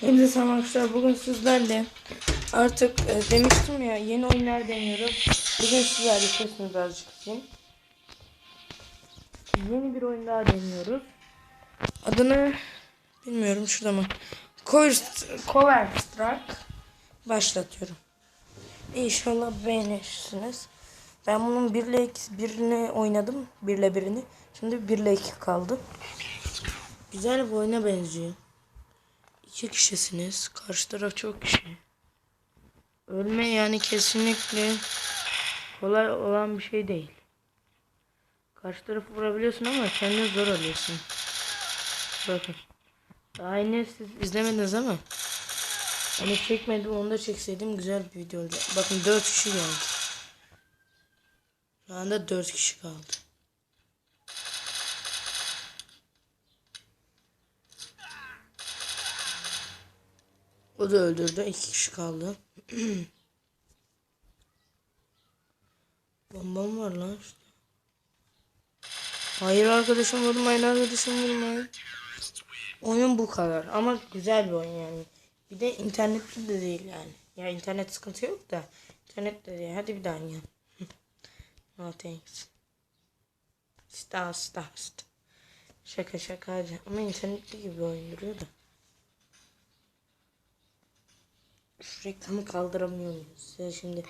Hepinize selam arkadaşlar. Bugün sizlerle artık e, demiştim ya yeni oyunlar deniyorum. Bugün sizlerle sesini birazcık kısayım. Yeni bir oyun daha deniyoruz. Adını bilmiyorum şurada mı? Cover, Cover Strike başlatıyorum. İnşallah beğenirsiniz. Ben bunun 1 ile 2 birini oynadım. 1 ile birini. Şimdi 1 ile 2 kaldı. Güzel bir oyuna benziyor. İki kişisiniz. Karşı taraf çok kişi. Ölme yani kesinlikle kolay olan bir şey değil. Karşı tarafı vurabiliyorsun ama kendini zor alıyorsun. Bakın. Daha yine siz izlemediniz ama onu çekmedim onu da çekseydim güzel bir video olacak. Bakın 4 kişi geldi. Şu anda 4 kişi kaldı. O da öldürdü. İki kişi kaldı. Bombam var lan işte. Hayır arkadaşım vurmayın arkadaşım vurmayın. Oyun bu kadar ama güzel bir oyun yani. Bir de internetli de değil yani. Ya internet sıkıntı yok da. İnternet de değil. Hadi bir daha oynayalım. no thanks. Stop stop stop. Şaka şaka. Ama internetli gibi oyun duruyor da. Şu reklamı kaldıramıyor muyuz? Size şimdi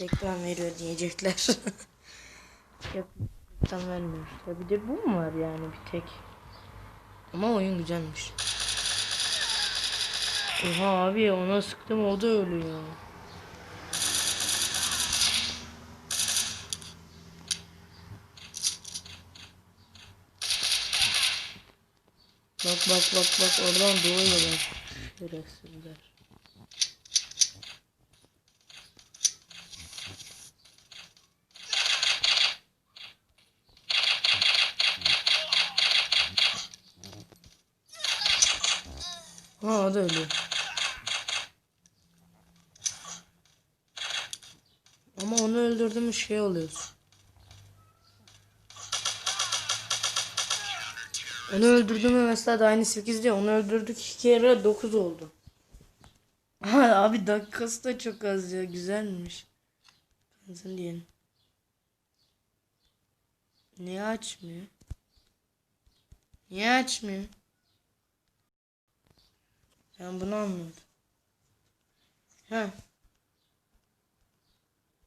reklam veriyor diyecekler. Yok reklam vermiyor. işte. Bir de bu mu var yani bir tek? Ama oyun güzelmiş. Oha abi ona sıktım o da ölüyor. Bak bak bak bak oradan doğuyorlar. Şerefsizler. Ha o da ölüyor. Ama onu öldürdüğümüz şey oluyor. Onu öldürdüğümü mesela da aynı 8 diye onu öldürdük 2 kere 9 oldu. Abi dakikası da çok az ya güzelmiş. Kalsın diyelim. Niye açmıyor? Niye açmıyor? Ben bunu anladım. Ha.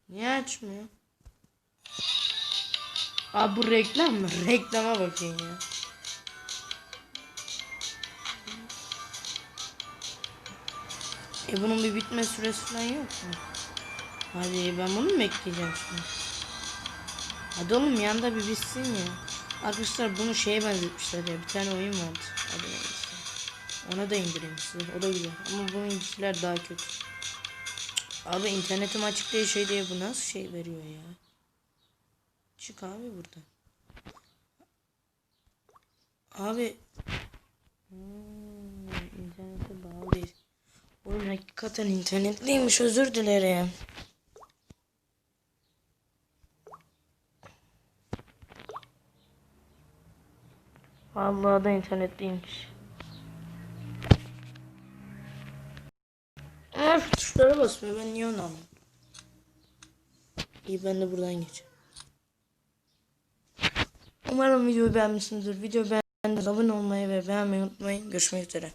Niye açmıyor? Aa bu reklam mı? Reklama bakayım ya. E bunun bir bitme süresi falan yok mu? Hadi ben bunu mu bekleyeceğim şimdi? Hadi oğlum yanda bir bitsin ya. Arkadaşlar bunu şeye benzetmişler ya. Bir tane oyun vardı. Hadi neyse. Ona da indireyim size. O da güzel. Ama bunun ilgiler daha kötü. Abi internetim açık değil şey diye bu nasıl şey veriyor ya. Çık abi buradan. Abi. Hmm, internete bağlı değil. Oğlum hakikaten internetliymiş özür dilerim. Vallahi da internetliymiş. Tuşlara basmıyor. Ben niye onu anlamadım. İyi ben de buradan geçeyim. Umarım videoyu beğenmişsinizdir. Video beğendiyseniz abone olmayı ve beğenmeyi unutmayın. Görüşmek üzere.